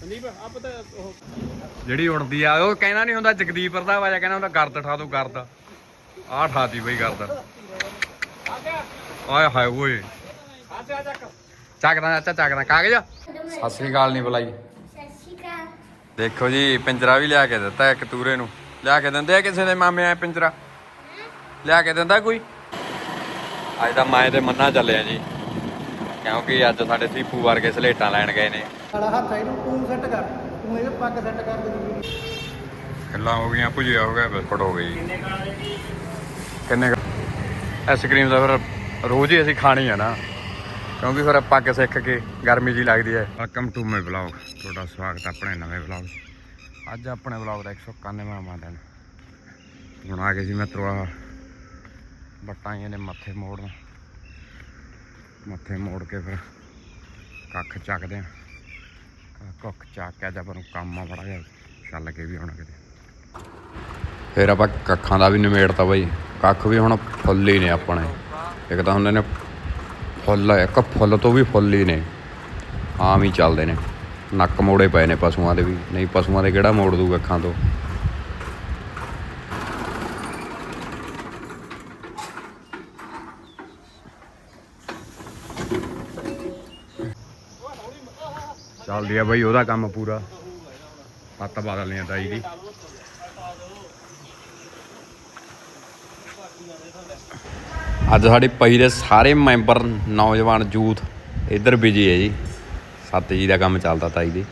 ਸੰਦੀਪ, ਆਪ ਤਾਂ ਉਹ ਜਿਹੜੀ ਉੜਦੀ ਆ, ਉਹ ਕਹਿੰਦਾ ਨਹੀਂ ਹੁੰਦਾ ਜਗਦੀਪ ਰੰਧਾਵਾ ਜਾਂ ਕਹਿੰਦਾ ਹੁੰਦਾ ਗਰਦ ਠਾ ਦੋ ਗਰਦ। ਆਹ ਠਾਤੀ ਬਈ ਗਰਦ। ਆ ਗਿਆ ਆਏ ਹਾਏ ਓਏ। ਆ ਤੇ ਆ ਚੱਕ ਚੱਕਦਾ, ਚਾਚਾ ਚੱਕਦਾ, ਕਾਗਜ਼। ਸਤਿ ਸ੍ਰੀ ਅਕਾਲ ਨਹੀਂ ਬੁਲਾਈ। ਦੇਖੋ ਜੀ, ਪਿੰਜਰਾ ਵੀ ਲਿਆ ਕੇ ਦਿੱਤਾ ਇੱਕ ਤੂਰੇ ਨੂੰ। ਲਿਆ ਕੇ ਦਿੰਦੇ ਆ ਕਿਸੇ ਦੇ ਮਾਮੇ ਆ ਪਿੰਜਰਾ? ਲਿਆ ਕੇ ਦਿੰਦਾ ਕੋਈ? ਅੱਜ ਤਾਂ ਮਾਏ ਤੇ ਮੰਨਾ ਚੱਲਿਆ ਜੀ। ਕਿਉਂਕਿ ਅੱਜ ਸਾਡੇ ਸੀਪੂ ਵਰਗੇ ਸਲੇਟਾਂ ਲੈਣ ਗਏ ਨੇ। ਸਾਲਾ ਹੱਥ ਇਹਨੂੰ ਤੂੰ ਸੈੱਟ ਕਰ ਤੂੰ ਇਹਦੇ ਪੱਗ ਸੈੱਟ ਕਰ ਦੇ ਗੱਲਾਂ ਹੋ ਗਈਆਂ ਭੁਜੀਆ ਹੋ ਗਿਆ ਬਿਸਕੁਟ ਹੋ ਗਈ। ਕਿੰਨੇ ਆਈਸਕ੍ਰੀਮ ਦਾ ਫਿਰ ਰੋਜ਼ ਹੀ ਅਸੀਂ ਖਾਣੀ ਆ ਨਾ ਕਿਉਂਕਿ ਫਿਰ ਪੱਗ ਸਿੱਖ ਕੇ ਗਰਮੀ ਜੀ ਲੱਗਦੀ ਹੈ। ਵੈਲਕਮ ਟੂ ਮਾਈ ਵਲੌਗ ਤੁਹਾਡਾ ਸਵਾਗਤ ਹੈ ਆਪਣੇ ਨਵੇਂ ਵਲੌਗ ਅੱਜ ਆਪਣੇ ਵਲੌਗ ਦਾ 191ਵਾਂ ਦਿਨ। ਹੁਣ ਆ ਗਏ ਸੀ ਮੈਂ ਤਰਵਾ ਬੱਟਾਂ ਇਹਨੇ ਮੱਥੇ ਮੋੜਨ। ਮੱਥੇ ਮੋੜ ਕੇ ਫਿਰ ਕੱਖ ਚੱਕਦੇ ਆ। ਕੱਖ ਚੱਕ ਕੇ ਜਦ ਨੂੰ ਕੰਮ ਆ ਬੜਾ ਜਿਹਾ, ਚੱਲ ਕੇ ਵੀ ਆਉਣਾ ਕਿਤੇ। ਫਿਰ ਆਪਾਂ ਕੱਖਾਂ ਦਾ ਵੀ ਨਿਮੇੜਤਾ ਬਾਈ। ਕੱਖ ਵੀ ਹੁਣ ਫੁੱਲ ਹੀ ਨੇ ਆਪਣੇ। ਇੱਕ ਤਾਂ ਹੁੰਦੇ ਨੇ ਫੁੱਲ, ਇੱਕ ਫੁੱਲ ਤੋਂ ਵੀ ਫੁੱਲ ਹੀ ਨੇ। ਆਮ ਹੀ ਚੱਲਦੇ ਨੇ। ਨੱਕ ਮੋੜੇ ਪਏ ਨੇ ਪਸ਼ੂਆਂ ਦੇ ਵੀ। ਨਹੀਂ, ਪਸ਼ੂਆਂ ਦੇ ਕਿਹੜਾ ਮੋੜ ਦੂ ਅੱਖਾਂ ਤੋਂ? ਚੱਲਦੀ ਆ ਬਾਈ, ਉਹਦਾ ਕੰਮ ਪੂਰਾ। ਹੱਥ ਬਦਲਨੇ ਆ ਤਾਈ ਦੀ। ਅੱਜ ਸਾਡੇ ਪਈ ਦੇ ਸਾਰੇ ਮੈਂਬਰ ਨੌਜਵਾਨ ਯੂਥ ਇੱਧਰ ਬਿਜ਼ੀ ਹੈ ਜੀ। ਸੱਤ ਜੀ ਦਾ ਕੰਮ ਚੱਲਦਾ ਤਾਈ ਦੀ।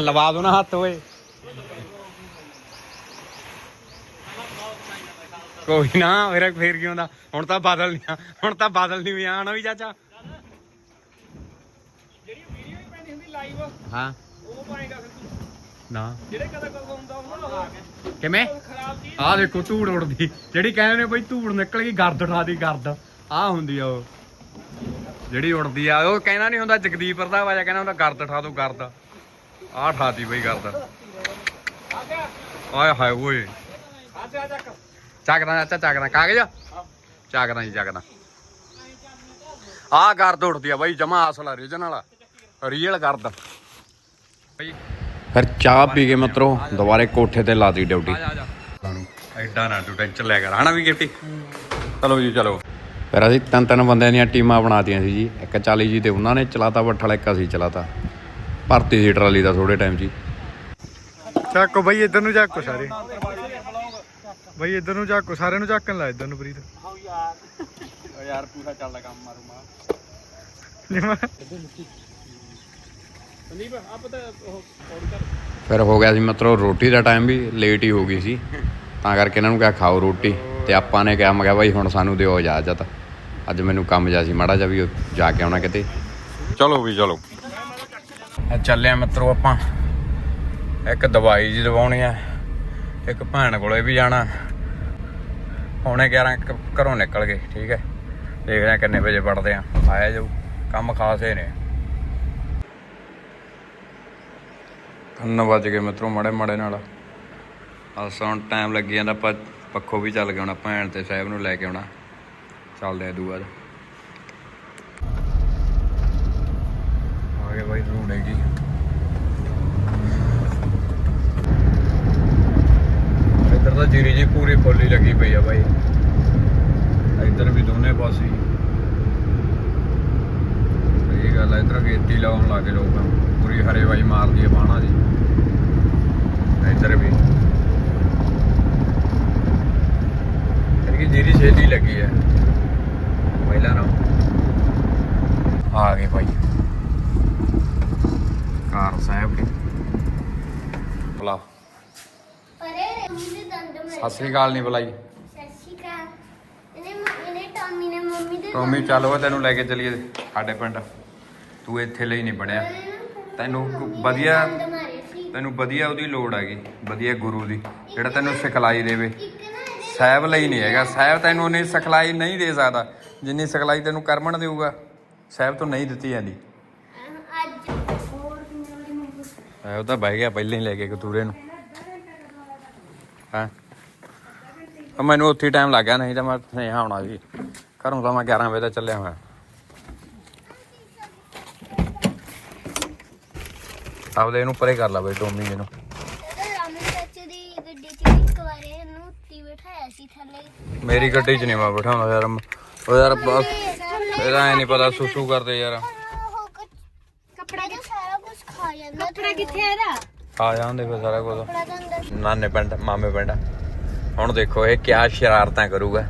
ਲਵਾ ਦੋ ਨਾ ਹੱਥ, ਓਏ। ਕੋਈ ਨਾ ਫਿਰ ਫੇਰ ਕੀ ਹੁੰਦਾ? ਹੁਣ ਤਾਂ ਬਦਲ ਨਹੀਂ ਹੁਣ ਤਾਂ ਬਦਲ ਨਹੀਂ ਆਣਾ ਵੀ ਚਾਚਾ? ਜਿਹੜੀ ਵੀਡੀਓ ਹੀ ਪੈਂਦੀ ਹੁੰਦੀ ਲਾਈਵ ਹਾਂ। ਉਹ ਪਾਏਗਾ ਫਿਰ ਤੂੰ। ਨਾ। ਜਿਹੜੇ ਕਦਾ ਕਦਾ ਹੁੰਦਾ ਉਹਨਾਂ ਨੂੰ ਕਿਵੇਂ? ਖਰਾਬ ਚੀਜ਼ ਆਹ ਦੇਖੋ ਧੂੜ ਉੜਦੀ ਜਿਹੜੀ ਕਹਿੰਦੇ ਨੇ ਬਈ ਧੂੜ ਨਿਕਲ ਗਈ ਗਰਦ ਉਠਾ ਦੀ ਗਰਦ। ਆਹ ਹੁੰਦੀ ਆ ਉਹ। ਜਿਹੜੀ ਉੜਦੀ ਆ ਉਹ ਕਹਿੰਦਾ ਨਹੀਂ ਹੁੰਦਾ ਜਗਦੀਪ ਰੰਧਾਵਾ ਜਾਂ ਕਹਿੰਦਾ ਹੁੰਦਾ ਗਰਦ ਉਠਾ ਦੋ ਗਰਦ। ਆਹ ਠਾਤੀ ਬਈ ਗਰਦ। ਆਏ ਹਾਏ ਓਏ। ਆ ਚੱਕ ਚੱਕਦਾ ਚਾਚਾ ਚੱਕਦਾ ਕਾਗਜ਼? ਚੱਕਦਾ ਜੀ ਚੱਕਦਾ ਆਹ ਗਰਦ ਉੱਠਦੀ ਆ ਬਾਈ ਜਮਾ ਅਸਲ ਰੀਜਨ ਵਾਲਾ। ਰੀਅਲ ਗਰਦ। ਬਾਈ। ਫਿਰ ਚਾਹ ਪੀ ਕੇ ਮਿੱਤਰੋ ਦੁਬਾਰੇ ਕੋਠੇ ਤੇ ਲਾਤੀ ਡਿਊਟੀ। ਆ ਐਡਾ ਨਾ ਤੂੰ ਟੈਨਸ਼ਨ ਲੈ ਕਰ ਹਨਾ ਵੀ ਗਿਫਟੀ ਚਲੋ ਜੀ ਚਲੋ। ਫਿਰ ਅਸੀਂ ਤਿੰਨ ਤਿੰਨ ਬੰਦਿਆਂ ਦੀਆਂ ਟੀਮਾਂ ਬਣਾਤੀਆਂ ਸੀ ਜੀ। ਇੱਕ 40 ਜੀ ਤੇ ਉਹਨਾਂ ਨੇ ਚਲਾਤਾ ਬੱਠ ਵਾਲਾ ਇੱਕ ਅਸੀਂ ਚਲਾਤਾ। ਭਰਤੀ ਸੀ ਟਰਾਲੀ ਦਾ ਥੋੜੇ ਟਾਈਮ ਜੀ ਚੱਕੋ ਬਈ ਇੱਧਰ ਨੂੰ ਚੱਕੋ ਸਾਰੇ। ਬਈ ਇੱਧਰ ਨੂੰ ਚੱਕੋ ਸਾਰਿਆਂ ਨੂੰ ਚੱਕਣ ਲਾ ਇੱਧਰ ਨੂੰ ਪ੍ਰੀਤ। ਹਾਂ ਯਾਰ। ਓ ਯਾਰ ਪੂਰਾ ਚੱਲਦਾ ਕੰਮ ਮਾਰੂ ਮਾ ਲਿਮਾ ਸੰਦੀਪ ਆਪ ਤਾਂ ਉਹ ਪੌੜੀ ਕਰ। ਫਿਰ ਹੋ ਗਿਆ ਸੀ ਮਤਲਬ ਰੋਟੀ ਦਾ ਟਾਈਮ ਵੀ ਲੇਟ ਹੀ ਹੋ ਗਈ ਸੀ। ਤਾਂ ਕਰਕੇ ਇਹਨਾਂ ਨੂੰ ਕਿਹਾ ਖਾਓ ਰੋਟੀ ਤੇ ਆਪਾਂ ਨੇ ਕਿਹਾ ਮੈਂ ਕਿਹਾ ਬਾਈ ਹੁਣ ਸਾਨੂੰ ਦਿਓ ਇਜਾਜ਼ਤ। ਅੱਜ ਮੈਨੂੰ ਕੰਮ ਜਾ ਸੀ ਮਾੜਾ ਜਿਹਾ ਵੀ ਜਾ ਕੇ ਆਉਣਾ ਕਿਤੇ। ਚਲੋ ਵੀ ਚਲੋ। ਚੱਲੇ ਆ ਮਿੱਤਰੋ ਆਪਾਂ। ਇੱਕ ਦਵਾਈ ਜੀ ਦਵਾਉਣੀ ਆ। ਇੱਕ ਭੈਣ ਕੋਲੇ ਵੀ ਜਾਣਾ। ਪੌਣੇ 11 ਘਰੋਂ ਨਿਕਲ ਗਏ, ਠੀਕ ਹੈ। ਦੇਖਦੇ ਆ ਕਿੰਨੇ ਵਜੇ ਵੜਦੇ ਆ। ਆਇਆ ਜਾਊ, ਕੰਮ ਖਾਸੇ ਨੇ। ਤਿੰਨ ਵੱਜ ਗਏ ਮਿੱਤਰੋ, ਮੜੇ ਮੜੇ ਨਾਲ। ਬਸ ਹੁਣ ਟਾਈਮ ਲੱਗੀ ਜਾਂਦਾ, ਆਪਾਂ ਪੱਖੋਂ ਵੀ ਚੱਲ ਕੇ ਆਉਣਾ, ਭੈਣ ਤੇ ਸਾਹਿਬ ਨੂੰ ਲੈ ਕੇ ਆਉਣਾ। ਚੱਲਦੇ ਆ ਦੂਆ ਆ ਗਏ ਬਾਈ, ਰੂੜੇ ਕੀ ਇੱਧਰ ਤਾਂ ਜੀਰੀ ਜੀ ਫੁੱਲੀ ਲੱਗੀ ਪਈ ਆ ਬਾਈ। ਇੱਧਰ ਵੀ ਦੋਨੇ ਪਾਸੇ। ਇਹ ਗੱਲ ਹੈ ਇੱਧਰ ਖੇਤੀ ਲਾਉਣ ਲੱਗੇ ਲੋਕ। ਪੂਰੀ ਹਰੇਵਾਈ ਮਾਰਦੀ ਹੈ ਬਾਣਾ ਦੀ। ਇੱਧਰ ਵੀ। ਕਿ ਜੀਰੀ ਛੇਤੀ ਲੱਗੀ ਹੈ ਪਹਿਲਾਂ ਨਾ ਆ ਗਏ ਭਾਈ ਕਾਰ ਸਾਹਿਬ ਦੇ ਦੰਦ ਮਾਰੇ ਸਤਿ ਸ੍ਰੀ ਅਕਾਲ ਨਹੀਂ ਬੁਲਾਈ। ਸਸਿਕਾ ਇਹਨੇ ਮ- ਇਹਨੇ ਟਾਮੀ ਨੇ ਮੰਮੀ ਦੇ ਟੋਮੀ ਚੱਲ ਓਏ ਤੈਨੂੰ ਲੈ ਕੇ ਚੱਲੀਏ ਸਾਡੇ ਪਿੰਡ। ਤੂੰ ਇੱਥੇ ਲਈ ਨਹੀਂ ਬਣਿਆ। ਤੈਨੂੰ ਵਧੀਆ ਤੈਨੂੰ ਵਧੀਆ ਉਹਦੀ ਲੋੜ ਹੈਗੀ ਵਧੀਆ ਗੁਰੂ ਦੀ ਜਿਹੜਾ ਤੈਨੂੰ ਸਿਖਲਾਈ ਦੇਵੇ। ਸਾਹਿਬ ਲਈ ਨਹੀਂ ਹੈਗਾ। ਸਾਹਿਬ ਤੈਨੂੰ ਉਨੀ ਸਿਖਲਾਈ ਨਹੀਂ ਦੇ ਸਕਦਾ। ਜਿੰਨੀ ਸਿਖਲਾਈ ਤੈਨੂੰ ਕਰਮਣ ਦੇਊਗਾ ਸਾਹਿਬ ਤੋਂ ਨਹੀਂ ਦਿੱਤੀ ਜਾਂਦੀ। ਅਹ, ਸਾਹਿਬ ਤਾਂ ਬਹਿ ਗਿਆ ਪਹਿਲਾਂ ਹੀ ਲੈ ਕੇ ਕਤੂਰੇ ਨੂੰ। ਹਾਂ? ਤਾਂ ਮੈਨੂੰ ਉੱਥੇ ਟਾਈਮ ਲੱਗ ਨਹੀਂ ਤਾਂ ਮੈਂ ਸਨੇਹਾ ਆਉਣਾ ਸੀ ਘਰੋਂ ਤਾਂ ਮੈਂ 11 ਵਜੇ ਦਾ ਚੱਲਿਆ ਹੋਇਆ। ਆਪਦੇ ਇਹਨੂੰ ਪਰੇ ਕਰ ਲਾ ਬਈ ਡੋਮੀ ਇਹਨੂੰ ਮੇਰੀ ਗੱਡੀ 'ਚ ਨਹੀਂ ਮੈਂ ਬਿਠਾਉਂਦਾ ਯਾਰ। ਉਹ ਯਾਰ ਇਹਦਾ ਐ ਨਹੀਂ ਪਤਾ ਸੁਸੂ ਕਰਦੇ ਯਾਰ। ਕੱਪੜਾ ਕਿੱਥੇ ਸਾਰਾ ਕੁਝ ਖਾ ਜਾਂਦਾ ਕੱਪੜਾ ਕਿੱਥੇ ਇਹਦਾ? ਖਾ ਜਾਂਦੇ ਫੇ ਸਾਰਾ ਕੁਝ ਨਾਨੇ ਪਿੰਡ ਮਾਮੇ ਪਿੰਡ। ਹੁਣ ਦੇਖੋ ਇਹ ਕਿਆ ਸ਼ਰਾਰਤਾਂ ਕਰੂਗਾ।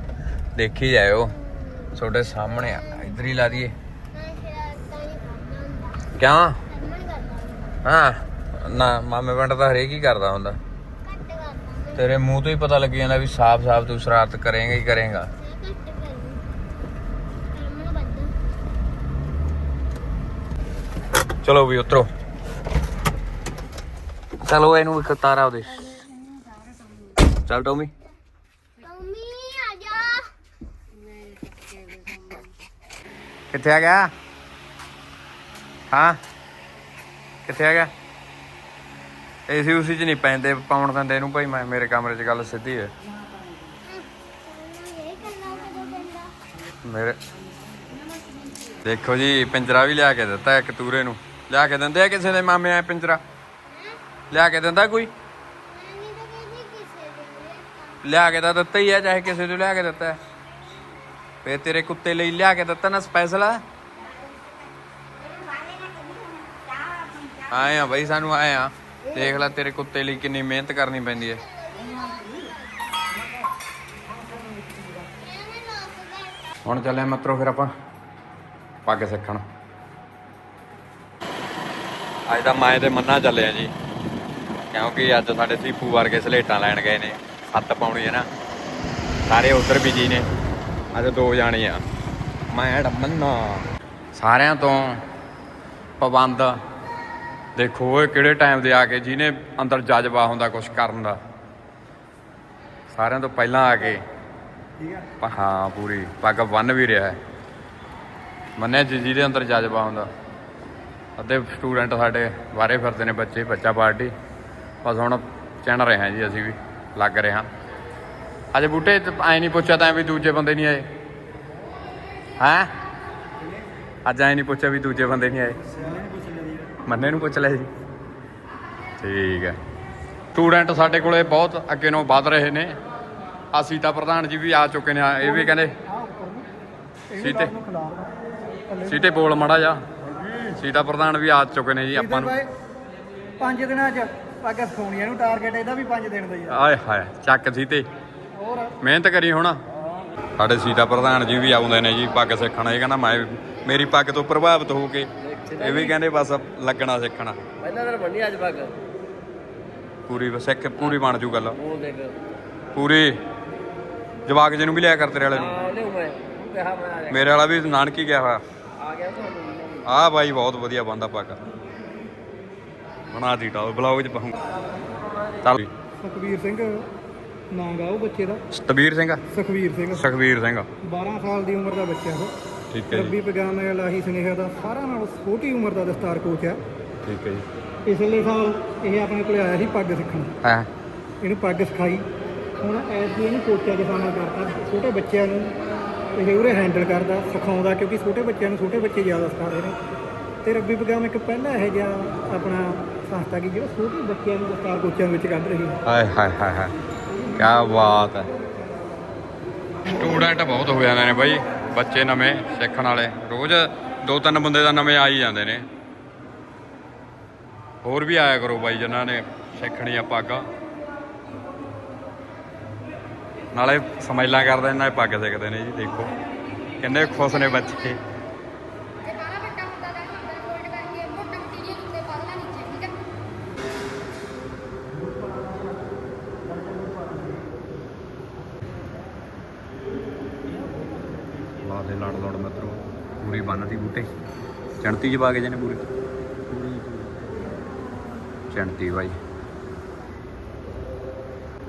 ਦੇਖੀ ਜਾਇਓ। ਤੁਹਾਡੇ ਸਾਹਮਣੇ ਆ, ਇਧਰ ਹੀ ਲਾ ਦਈਏ। ਮੈਂ ਹਾਂ, ਨਾ, ਮਾਮੇ ਪਿੰਡ ਤਾਂ ਹਰੇਕ ਹੀ ਕਰਦਾ ਹੁੰਦਾ। ਤੇਰੇ ਮੂੰਹ ਤੋਂ ਹੀ ਪਤਾ ਲੱਗ ਜਾਂਦਾ ਵੀ ਸਾਫ਼-ਸਾਫ਼ ਤੂੰ ਸ਼ਰਾਰਤ ਕਰੇਂਗਾ ਹੀ ਕਰੇਂਗਾ। ਚਲੋ ਵੀ ਉਤਰੋ। ਚਲੋ ਇਹਨੂੰ ਇੱਕ ਤਾਰਾ ਉਹਦੇ। ਚੱਲ ਟੋਮੀ ਆ ਜਾ ਕਿੱਥੇ ਆ ਗਿਆ? ਹਾਂ? ਕਿੱਥੇ ਆ ਗਿਆ? ਏਸੀ ਉਸੀ ਚ ਨਹੀਂ ਪੈਂਦੇ, ਪਾਉਣ ਦਿੰਦੇ ਇਹਨੂੰ ਭਾਈ, ਮੈਂ ਮੇਰੇ ਕਮਰੇ 'ਚ ਗੱਲ ਸਿੱਧੀ ਹੈ। ਮੇਰੇ ਦੇਖੋ ਜੀ, ਪਿੰਜਰਾ ਵੀ ਲਿਆ ਕੇ ਦਿੱਤਾ ਇੱਕ ਤੂਰੇ ਨੂੰ। ਲਿਆ ਕੇ ਦਿੰਦੇ ਆ ਕਿਸੇ ਦੇ ਮਾਮੇ ਆ ਪਿੰਜਰਾ? ਲਿਆ ਕੇ ਦਿੰਦਾ ਕੋਈ? ਲਿਆ ਕੇ ਤਾਂ ਦਿੱਤਾ ਹੀ ਆ ਚਾਹੇ ਕਿਸੇ ਤੋਂ ਲਿਆ ਕੇ ਦਿੱਤਾ ਹੈ। ਫੇਰ ਤੇਰੇ ਕੁੱਤੇ ਲਈ ਲਿਆ ਕੇ ਦਿੱਤਾ ਨਾ ਸਪੈਸ਼ਲ ਆਏ ਆ ਬਈ, ਸਾਨੂੰ ਆਏ ਆ। ਦੇਖ ਲੈ ਤੇਰੇ ਕੁੱਤੇ ਲਈ ਕਿੰਨੀ ਮਿਹਨਤ ਕਰਨੀ ਪੈਂਦੀ ਹੈ ਹੁਣ ਚੱਲੇ ਮਤਰੋ ਫਿਰ ਆਪਾਂ ਪੱਗ ਸਿੱਖਣ। ਅੱਜ ਤਾਂ ਮਾਏ ਤੇ ਮੰਨਾ ਚੱਲੇ ਆ ਜੀ। ਕਿਉਂਕਿ ਅੱਜ ਸਾਡੇ ਸੀਪੂ ਵਰਗੇ ਸਲੇਟਾਂ ਲੈਣ ਗਏ ਨੇ। ਸੱਤ ਪਾਉਣੀ ਹੈ ਨਾ। ਸਾਰੇ ਉਧਰ ਬਿਜ਼ੀ ਨੇ। ਅੱਜ ਦੋ ਜਾਣੇ ਆ। ਮੈਂ ਮੰਨਾ ਸਾਰਿਆਂ ਤੋਂ ਪਾਬੰਦ। ਦੇਖੋ ਇਹ ਕਿਹੜੇ ਟਾਈਮ ਦੇ ਆ ਕੇ ਜਿਹਨੇ ਅੰਦਰ ਜਜ਼ਬਾ ਹੁੰਦਾ ਕੁਝ ਕਰਨ ਦਾ। ਸਾਰਿਆਂ ਤੋਂ ਪਹਿਲਾਂ ਆ ਕੇ। ਪ- ਹਾਂ ਪੂਰੀ। ਪੱਗ ਬੰਨ ਵੀ ਰਿਹਾ ਹੈ। ਮੰਨਿਆ ਜੀ ਜਿਹਦੇ ਅੰਦਰ ਜਜ਼ਬਾ ਹੁੰਦਾ। ਅੱਧੇ ਸਟੂਡੈਂਟ ਸਾਡੇ ਬਾਰੇ ਫਿਰਦੇ ਨੇ ਬੱਚੇ ਬੱਚਾ ਪਾਰਟੀ। ਬਸ ਹੁਣ ਚੈਨ ਰਹੇ ਹਾਂ ਜੀ ਅਸੀਂ ਵੀ। ਲੱਗ ਰਹੇ ਹਾਂ। ਅੱਜ ਬੂਟੇ ਐ ਨਹੀਂ ਪੁੱਛਿਆ ਤਾਂ ਵੀ ਦੂਜੇ ਬੰਦੇ ਨਹੀਂ ਆਏ। ਹੈਂ? ਅੱਜ ਐ ਨਹੀਂ ਪੁੱਛਿਆ ਵੀ ਦੂਜੇ ਬੰਦੇ ਨਹੀਂ ਆਏ। ਮੰਨੇ ਨੂੰ ਪੁੱਛ ਲਿਆ ਜੀ। ਠੀਕ ਹੈ। ਸਟੂਡੈਂਟ ਸਾਡੇ ਕੋਲੇ ਬਹੁਤ ਅੱਗੇ ਨੂੰ ਵੱਧ ਰਹੇ ਨੇ। ਆ ਸੀਤਾ ਪ੍ਰਧਾਨ ਜੀ ਵੀ ਆ ਚੁੱਕੇ ਨੇ ਇਹ ਵੀ ਕਹਿੰਦੇ। ਸੀਤੇ। ਸੀਤੇ ਬੋਲ ਮੜਾ ਜਾ ਸੀਤਾ ਪ੍ਰਧਾਨ ਵੀ ਆ ਚੁੱਕੇ ਨੇ ਜੀ ਆਪਾਂ ਨੂੰ। ਪੰਜ ਦਿਨਾਂ ਚ ਪੱਗ ਸੋਣੀਆਂ ਨੂੰ ਟਾਰਗੇਟ ਇਹਦਾ ਵੀ ਪੰਜ ਦਿਨ ਦਾ ਹੀ ਆ। ਆਏ ਹਾਏ ਚੱਕ ਸੀਤੇ। ਮਿਹਨਤ ਕਰੀ ਹੁਣ। ਸਾਡੇ ਸੀਤਾ ਪ੍ਰਧਾਨ ਜੀ ਵੀ ਆਉਂਦੇ ਨੇ ਜੀ ਪੱਗ ਸਿੱਖਣ। ਇਹ ਕਹਿੰਦਾ ਮੈਂ ਮੇਰੀ ਪੱਗ ਤੋਂ ਪ੍ਰਭਾਵਿਤ ਹੋ ਕੇ ਇਹ ਵੀ ਕਹਿੰਦੇ ਬਸ ਲੱਗਣਾ ਸਿੱਖਣਾ। ਪਹਿਲਾਂ ਤਾਂ ਬੰਨੀ ਅੱਜ ਪੱਗ। ਪੂਰੀ ਸਿੱਖ ਪੂਰੀ ਬਣ ਜੂ ਗੱਲ। ਉਹ ਦੇਖ। ਪੂਰੀ। ਜਵਾਕ ਜੀ ਨੂੰ ਵੀ ਲਿਆ ਕਰ ਤੇਰੇ ਵਾਲੇ ਨੂੰ। ਆ ਆ ਮੇਰੇ ਵਾਲਾ ਵੀ ਨਾਨਕੀ ਗਿਆ ਹੋਇਆ। ਆ ਗਿਆ ਤੁਹਾਨੂੰ ਆਹ ਬਾਈ ਬਹੁਤ ਵਧੀਆ ਬੰਦਾ ਪੱਗ। ਬਣਾ ਦੀ ਬਲੌਗ ਚ ਪਾਉਂ ਚੱਲ। ਸੁਖਵੀਰ ਸਿੰਘ। ਨਾਂ ਗਾ ਉਹ ਬੱਚੇ ਦਾ? ਸਤਬੀਰ ਸਿੰਘ ਸੁਖਵੀਰ ਸਿੰਘ। ਸੁਖਵੀਰ ਸਿੰਘ 12 ਸਾਲ ਦੀ ਉਮਰ ਦਾ ਬੱਚਾ ਉਹ। ਠੀਕ ਹੈ ਜੀ। ਰੱਬੀ ਪੈਗਾਮ ਇਲਾਹੀ ਸੁਨੇਹਾ ਦਾ ਸਾਰਿਆਂ ਨਾਲੋਂ ਛੋਟੀ ਉਮਰ ਦਾ ਦਸਤਾਰ ਕੋਚ ਆ। ਠੀਕ ਹੈ ਜੀ। ਪਿਛਲੇ ਸਾਲ ਇਹ ਆਪਣੇ ਕੋਲ ਆਇਆ ਸੀ ਪੱਗ ਸਿੱਖਣ। ਹੈ। ਇਹਨੂੰ ਪੱਗ ਸਿਖਾਈ। ਹੁਣ ਐਸ ਇਹਨੂੰ ਕੋਚਾ ਦੇ ਸਾਹਮਣੇ ਕਰਤਾ। ਛੋਟੇ ਬੱਚਿਆਂ ਨੂੰ ਇਹ ਉਰੇ ਹੈਂਡਲ ਕਰਦਾ ਸਿਖਾਉਂਦਾ ਕਿਉਂਕਿ ਛੋਟੇ ਬੱਚਿਆਂ ਨੂੰ ਛੋਟੇ ਬੱਚੇ ਜ਼ਿਆਦਾ ਸਿਖਾਉਂਦੇ ਨੇ। ਤੇ ਰੱਬੀ ਪਗਾਮ ਇੱਕ ਪਹਿਲਾ ਇਹ ਜਿਹਾ ਆਪਣਾ ਸੰਸਥਾ ਕੀ ਜਿਹੜਾ ਛੋਟੇ ਬੱਚਿਆਂ ਨੂੰ ਦਸਤਾਰ ਕੋਚਾਂ ਵਿੱਚ ਕੱਢ ਰਹੀ ਹੈ ਹਾਏ ਹਾਏ ਹਾਏ ਹਾਏ। ਕਿਆ ਬਾਤ ਹੈ। ਸਟੂਡੈਂਟ ਬਹੁਤ ਹੋ ਜਾਂਦੇ ਨੇ ਬਾਈ, ਬੱਚੇ ਨਵੇਂ ਸਿੱਖਣ ਵਾਲੇ। ਰੋਜ਼ ਦੋ ਤਿੰਨ ਬੰਦੇ ਦਾ ਨਵੇਂ ਆ ਹੀ ਜਾਂਦੇ ਨੇ। ਹੋਰ ਵੀ ਆਇਆ ਕਰੋ ਬਾਈ ਜਿਨ੍ਹਾਂ ਨੇ ਸਿੱਖਣੀ ਆ ਪੱਗ। ਨਾਲੇ ਸਮੈਲਾਂ ਕਰਦੇ ਨੇ ਨਾਲੇ ਪੱਗ ਸਿੱਖਦੇ ਨੇ ਜੀ, ਦੇਖੋ। ਕਿੰਨੇ ਖੁਸ਼ ਨੇ ਬੱਚੇ ਤੇ ਬਾਹਲਾ ਵੱਡਾ ਹੁੰਦਾ ਤਾਂ ਅੰਦਰ ਫੋਲਡ ਕਰਕੇ ਮੋਟਾ ਮਟੀਰੀਅਲ ਉੱਤੇ ਪਾ ਦੇਣਾ ਨੀਚੇ ਠੀਕ ਹੈ ਲਾ ਦੇ ਲੜ ਲੜ ਮਤਰੋ ਪੂਰੀ ਬੰਨਦੀ ਬੂਟੇ। ਚਣਤੀ ਪਾ ਕੇ ਜਨੇ ਪੂਰੀ। ਚਣਤੀ ਬਾਈ।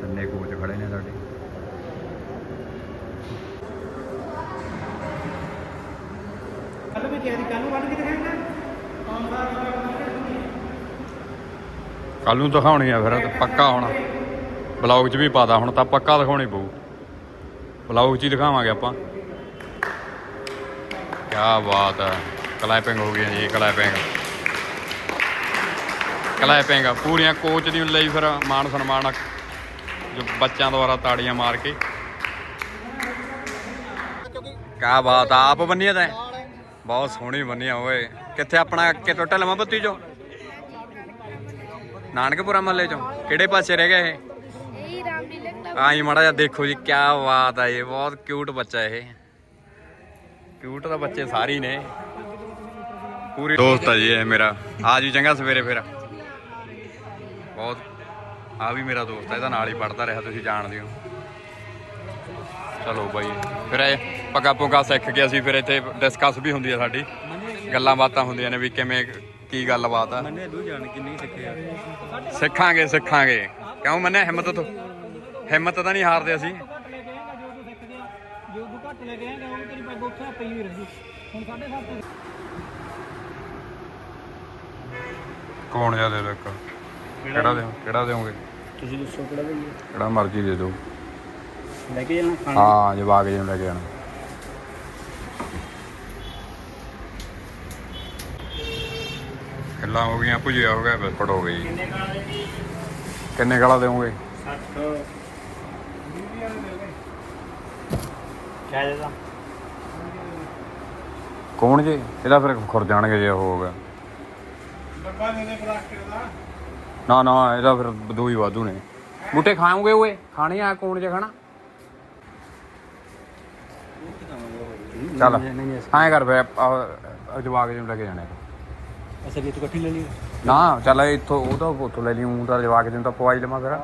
ਤੰਨੇ ਕੋਚ ਖੜੇ ਨੇ ਸਾਡੇ। ਕੱਲ ਵੀ ਤਿਆਰੀ ਕੱਲ ਨੂੰ ਵੱਢ ਕੇ ਦਿਖਾਏਗਾ ਕੱਲ ਨੂੰ ਦਿਖਾਉਣੀ ਆ ਫਿਰ ਪੱਕਾ ਹੋਣਾ। ਬਲੌਗ 'ਚ ਵੀ ਪਾਦਾ ਹੁਣ ਤਾਂ ਪੱਕਾ ਦਿਖਾਉਣੀ ਪਊ। ਬਲੌਗ 'ਚ ਹੀ ਦਿਖਾਵਾਂਗੇ ਆਪਾਂ। ਕੀ ਬਾਤ ਹੈ ਕਲੈਪਿੰਗ ਹੋ ਗਈ ਜੀ ਕਲੈਪਿੰਗ ਕਲੈਪਿੰਗ ਪੂਰੀਆਂ ਕੋਚ ਦੀ ਲਈ ਫਿਰ ਮਾਨ ਸਨਮਾਨ ਜੋ ਬੱਚਿਆਂ ਦੁਆਰਾ ਤਾੜੀਆਂ ਮਾਰ ਕੇ। ਕਾ ਬਾਤ ਆ ਆਪ ਬੰਨੀਆਂ ਤੈਂ। ਬਹੁਤ ਸੋਹਣੀ ਬੰਨੀਆਂ ਓਏ। ਕਿੱਥੇ ਆਪਣਾ ਕਿਤੋਂ ਢਲਵਾਂ ਬੱਤੀ ਚੋਂ? ਨਾਨਕਪੁਰਾ ਮਹੱਲੇ ਚੋਂ। ਕਿਹੜੇ ਪਾਸੇ ਰਹਿ ਗਿਆ ਇਹ? ਆਈ ਮਾੜਾ ਜਿਹਾ ਦੇਖੋ ਜੀ ਕੀ ਬਾਤ ਆ ਇਹ। ਬਹੁਤ ਕਿਊਟ ਬੱਚਾ ਇਹ। ਕਿਊਟ ਤਾਂ ਬੱਚੇ ਸਾਰੇ ਹੀ ਨੇ। ਪੂਰੀ ਦੋਸਤ ਆ ਜੀ ਇਹ ਮੇਰਾ। ਆ ਜੀ ਚੰਗਾ ਸਵੇਰੇ ਫਿਰ। ਬਹੁਤ ਆ ਵੀ ਮੇਰਾ ਦੋਸਤ ਹੈ ਇਹਦਾ ਨਾਲ ਹੀ ਪੜਦਾ ਰਿਹਾ ਤੁਸੀਂ ਜਾਣਦੇ ਹੋ ਚਲੋ ਬਾਈ ਫਿਰ ਇਹ ਪੱਗਾ ਪੁੱਗਾ ਸਿੱਖ ਕੇ ਅਸੀਂ ਫਿਰ ਇੱਥੇ ਡਿਸਕਸ ਵੀ ਹੁੰਦੀ ਆ ਸਾਡੀ। ਗੱਲਾਂ ਬਾਤਾਂ ਹੁੰਦੀਆਂ ਨੇ ਵੀ ਕਿਵੇਂ ਕੀ ਗੱਲਬਾਤ ਆ। ਮੰਨੇ ਦੂ ਜਾਣ ਕਿੰਨੀ ਸਿੱਖਿਆ ਸਿੱਖਾਂਗੇ ਸਿੱਖਾਂਗੇ। ਕਿਉਂ ਮੰਨੇ ਹਿੰਮਤ ਤੋਂ ਹਿੰਮਤ ਤਾਂ ਨਹੀਂ ਹਾਰਦੇ ਅਸੀਂ। ਕੌਣ ਜਿਆ ਦੇ ਦੋ ਕਿਹੜਾ ਦੇ ਕਿਹੜਾ ਦੇਵੋਗੇ? ਤੁਸੀਂ ਦੱਸੋ ਕਿਹੜਾ ਲਈਏ ਕਿਹੜਾ ਮਰਜ਼ੀ ਦੇ ਦਿਓ। ਲੈ ਕੇ ਜਾਣਾ ਖਾਣਾ? ਹਾਂ ਜਵਾਕ ਜੇ ਲੈ ਕੇ ਜਾਣਾ ਗੱਲਾਂ ਹੋ ਗਈਆਂ ਭੁਜਿਆ ਹੋ ਗਿਆ ਬਿਸਕਟ ਹੋ ਗਈ। ਕਿੰਨੇ ਕਾਲੇ ਜੀ ਕਿੰਨੇ ਕਾਲਾ ਦੇਵੋਗੇ? 60 ਵੀਹ ਵਾਲੇ ਦੇ ਦੇਦਾ ਕੌਣ ਜੀ? ਇਹਦਾ ਫਿਰ ਖੁਰ ਜਾਣਗੇ ਜੇ ਉਹ ਹੋਗਾ ਡੱਬਾ ਦੇ ਦੇ ਪਲਾਸਟਿਕ ਦਾ। ਨਾ ਨਾ ਇਹਦਾ ਫਿਰ ਦੋ ਹੀ ਵਾਧੂ ਨੇ। ਬੂਟੇ ਖਾਓਗੇ ਓਏ? ਖਾਣੇ ਆ ਕੌਣ ਜੇ ਖਾਣਾ? ਚੱਲ ਐਂ ਕਰ ਫਿਰ ਆਹ ਜਵਾਕ ਜੀ ਨੂੰ ਲੈ ਕੇ ਜਾਣੇ ਅਸਲ ਵਿੱਚ ਇਕੱਠੀ ਲੈ ਲਈ। ਨਾ ਚੱਲ ਇੱਥੋਂ ਉਹ ਤਾਂ ਉੱਥੋਂ ਲੈ ਲਈ ਊਂ ਤਾਂ ਜਵਾਕ ਜੀ ਨੂੰ ਤਾਂ ਪਵਾਈ ਲਵਾਂ ਫਿਰ।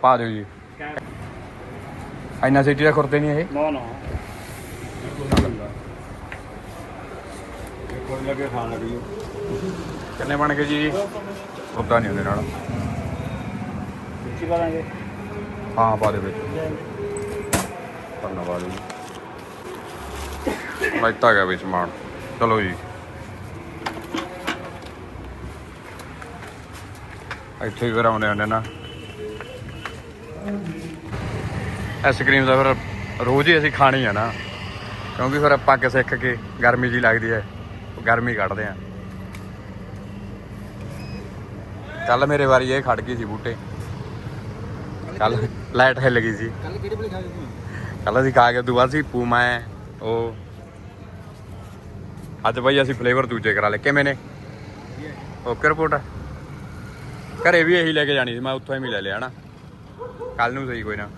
ਪਾ ਦਿਓ ਜੀ। ਇੰਨਾ ਸਿੱਟੀ ਦਾ ਖੁਰਤੇ ਨਹੀਂ ਇਹ। ਨਾ ਨਾ। ਕੋਈ ਲੱਗੇ ਖਾਣ ਲੱਗੀ ਕਿੰਨੇ ਬਣ ਗਏ ਜੀ? ਉਦਾਂ ਨਹੀਂ ਉਹਦੇ ਨਾਲ। ਕਿੱਥੇ ਕਰਾਂਗੇ ਹਾਂ ਪਾ ਦੇ ਵਿੱਚ। ਧੰਨਵਾਦ ਜੀ। ਲਾਈਟਾ ਗਿਆ ਵਿੱਚ ਮਾਨ ਚਲੋ ਜੀ। ਇੱਥੇ ਹੀ ਫਿਰ ਆਉਂਦੇ ਹੁੰਦੇ ਨਾ। ਆਈਸਕ੍ਰੀਮ ਦਾ ਫਿਰ ਰੋਜ਼ ਹੀ ਅਸੀਂ ਖਾਣੀ ਆ ਨਾ। ਕਿਉਂਕਿ ਫਿਰ ਆਪਾਂ ਕੇ ਸਿੱਖ ਕੇ ਗਰਮੀ ਜੀ ਲੱਗਦੀ ਹੈ। ਗਰਮੀ ਕੱਢਦੇ ਆ। ਕੱਲ ਮੇਰੇ ਵਾਰੀ ਇਹ ਖੜ ਗਈ ਸੀ ਬੂਟੇ। ਕੱਲ ਲਾਈਟ ਹਿੱਲ ਗਈ ਸੀ। ਕੱਲ ਕਿਹੜੇ ਵੇਲੇ ਖਾ ਗਏ ਕੱਲ ਅਸੀਂ ਖਾ ਕੇ ਉਦੋਂ ਬਾਅਦ ਸੀ ਪੂਮਾ ਹੈ ਉਹ। ਅੱਜ ਬਈ ਅਸੀਂ ਫਲੇਵਰ ਦੂਜੇ ਕਰਾ ਲਏ। ਕਿਵੇਂ ਨੇ? Okay report? ਘਰੇ ਵੀ ਇਹੀ ਲੈ ਕੇ ਜਾਣੀ ਸੀ ਮੈਂ ਉੱਥੋਂ ਹੀ ਲੈ ਲਿਆ ਨਾ। ਕੱਲ ਨੂੰ ਸਹੀ ਕੋਈ ਨਾ।